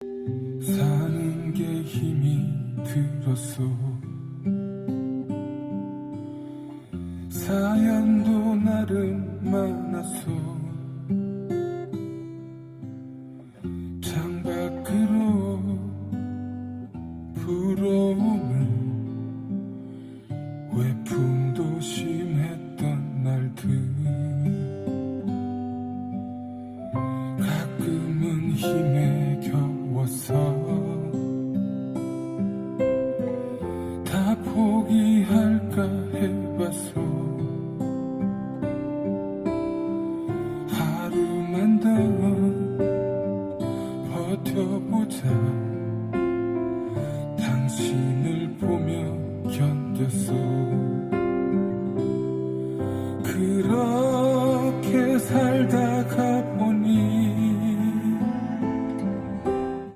사는 게 힘이 들었어 사연도 나름 많았어 창밖으로 불어오는 외풍도 심했던 날들. 가끔은 힘에 포기할까 해봤어. 하루만 더 버텨보자. 당신을 보며 견뎠어. 그런